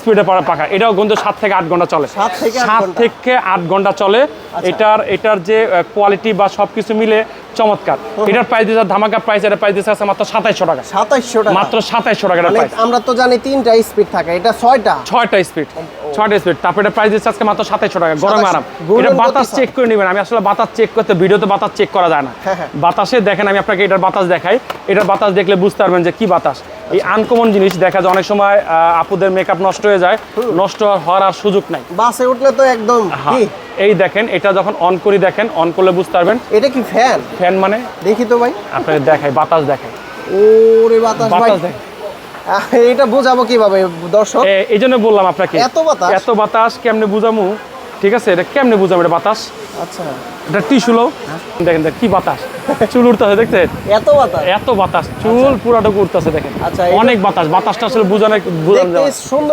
স্পিডে পাকা। এটাও কিন্তু সাত থেকে আট ঘণ্টা চলে। সাত থেকে আট সাত ঘণ্টা। থেকে আট ঘণ্টা চলে। এটার এটার যে কোয়ালিটি বা সব কিছু মিলে চমৎকার। এটার প্রাইস দিচ্ছে ধামাকা প্রাইস প্রাইস দিচ্ছে মাত্র সাতাইশশো টাকা। সাতাইশশো টাকা। মাত্র সাতাইশশো টাকা এটার মানে প্রাইস আমরা তো জানি তিনটা স্পিড থাকে এটা ছয়টা? ছয়টা স্পিড ছয়টা স্পিড তারপরে এটা প্রাইস দিচ্ছে আজকে মাত্র সাতাইশশো টাকা গরমে 27 আরাম। এটা বাতাস চেক করে নেবেন আমি আসলে বাতাস চেক করতে ভিডিওতে বাতাস চেক করা যায় না। হ্যাঁ, হ্যাঁ। বাতাসে দেখেন আমি আপনাকে এটার বাতাস দেখাই। এটার বাতাস দেখলে বুঝতে পারবেন যে কি বাতাস। এই আনকমন জিনিস দেখা যায় অনেক সময় আপুদের মেকআপ নষ্ট হয়ে যায় নষ্ট হওয়ার আর সুযোগ নাই। বাসে উঠলে তো একদম এই দেখেন এটা যখন অন করি দেখেন অন করলে বুঝতে পারবেন। এটা কি ফ্যান ফ্যান মানে? দেখি তো ভাই। আপনাকে দেখাই বাতাস দেখাই। ওরে বাতাস ভাই। বাতাস দেখাই। এটা বোঝাবো কীভাবে দর্শক? এই জন্য বললাম আপনাকে এত বাতাস? এত বাতাস কেমনে বুঝামু? ঠিক আছে এটা কেমনে বুঝাবো এটা বাতাস? আচ্ছা। এটা টিস্যুলো দেখেন দেখ কি বাতাস? চুল উঠতেছে দেখছেন? এত বাতাস? এত বাতাস চুল পুরাটুকু উঠতেছে দেখেন। আচ্ছা, অনেক বাতাস বাতাসটা আসলে বুঝানো বুঝানো দেখতে। সুন্দর